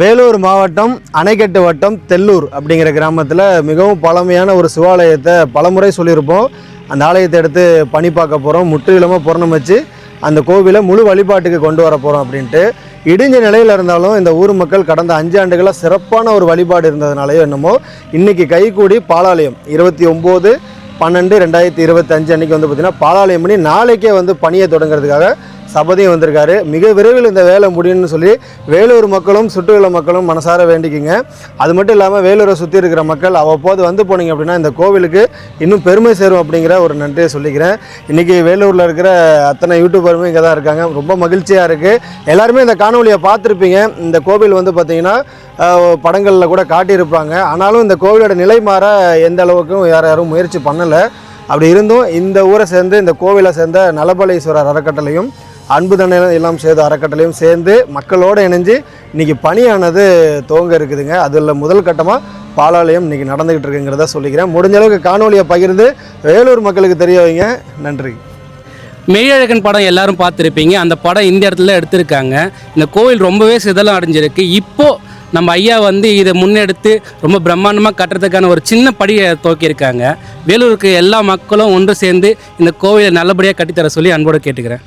வேலூர் மாவட்டம் அணைக்கட்டு வட்டம் தெல்லூர் அப்படிங்கிற கிராமத்தில் மிகவும் பழமையான ஒரு சிவாலயத்தை பலமுறை சொல்லியிருப்போம். அந்த ஆலயத்தை எடுத்து பணி பார்க்க போகிறோம் முற்றிலுமாக புறணம் வச்சு அந்த கோவிலை முழு வழிபாட்டுக்கு கொண்டு வர போகிறோம் அப்படின்ட்டு. இடிஞ்ச நிலையில் இருந்தாலும் இந்த ஊர் மக்கள் கடந்த அஞ்சு ஆண்டுகளாக சிறப்பான ஒரு வழிபாடு இருந்ததுனாலையோ என்னமோ இன்னைக்கு கைகூடி பாலாலயம் இருபத்தி ஒம்பது பன்னெண்டு ரெண்டாயிரத்தி இருபத்தஞ்சு அன்றைக்கி வந்து பார்த்திங்கன்னா பாலாலயம் பண்ணி நாளைக்கே வந்து பணியை தொடங்குறதுக்காக சபதியும் வந்திருக்காரு. மிக விரைவில் இந்த வேலை முடியும்னு சொல்லி வேலூர் மக்களும் சுற்றுலா மக்களும் மனசார வேண்டிக்கிங்க. அது மட்டும் இல்லாமல் வேலூரை சுற்றி இருக்கிற மக்கள் அவ்வப்போது வந்து போனீங்க அப்படின்னா இந்த கோவிலுக்கு இன்னும் பெருமை சேரும் அப்படிங்கிற ஒரு நன்றியை சொல்லிக்கிறேன். இன்றைக்கி வேலூரில் இருக்கிற அத்தனை யூடியூபருமே இங்கே தான் இருக்காங்க. ரொம்ப மகிழ்ச்சியாக இருக்குது எல்லாருமே இந்த காணொலியை பார்த்துருப்பீங்க. இந்த கோவில் வந்து பார்த்திங்கன்னா படங்களில் கூட காட்டியிருப்பாங்க. ஆனாலும் இந்த கோவிலோட நிலை மாற எந்த அளவுக்கும் யார் யாரும் முயற்சி பண்ணலை. அப்படி இருந்தும் இந்த ஊரை சேர்ந்து இந்த கோவிலை சேர்ந்த நலபலேஸ்வரர் அறக்கட்டளையும் அன்பு தண்டனை எல்லாம் சேர்ந்த அறக்கட்டளையும் சேர்ந்து மக்களோடு இணைஞ்சு இன்றைக்கி பணியானது துவங்க இருக்குதுங்க. அதில் முதல் கட்டமாக பாலாலயம் இன்றைக்கி நடந்துக்கிட்டு இருக்குங்கிறத சொல்லிக்கிறேன். முடிஞ்ச அளவுக்கு காணொலியை பகிர்ந்து வேலூர் மக்களுக்கு தெரிய வைங்க. நன்றி. மெய்யழகன் படம் எல்லாரும் பார்த்துருப்பீங்க. அந்த படம் இந்த இடத்துல எடுத்திருக்காங்க. இந்த கோவில் ரொம்பவே சிதலம் அடைஞ்சிருக்கு. இப்போது நம்ம ஐயா வந்து இதை முன்னெடுத்து ரொம்ப பிரம்மாண்டமாக கட்டுறதுக்கான ஒரு சின்ன படியை துவக்கியிருக்காங்க. வேலூருக்கு எல்லா மக்களும் ஒன்று சேர்ந்து இந்த கோவிலை நல்லபடியாக கட்டித்தர சொல்லி அன்போடு கேட்டுக்கிறேன்.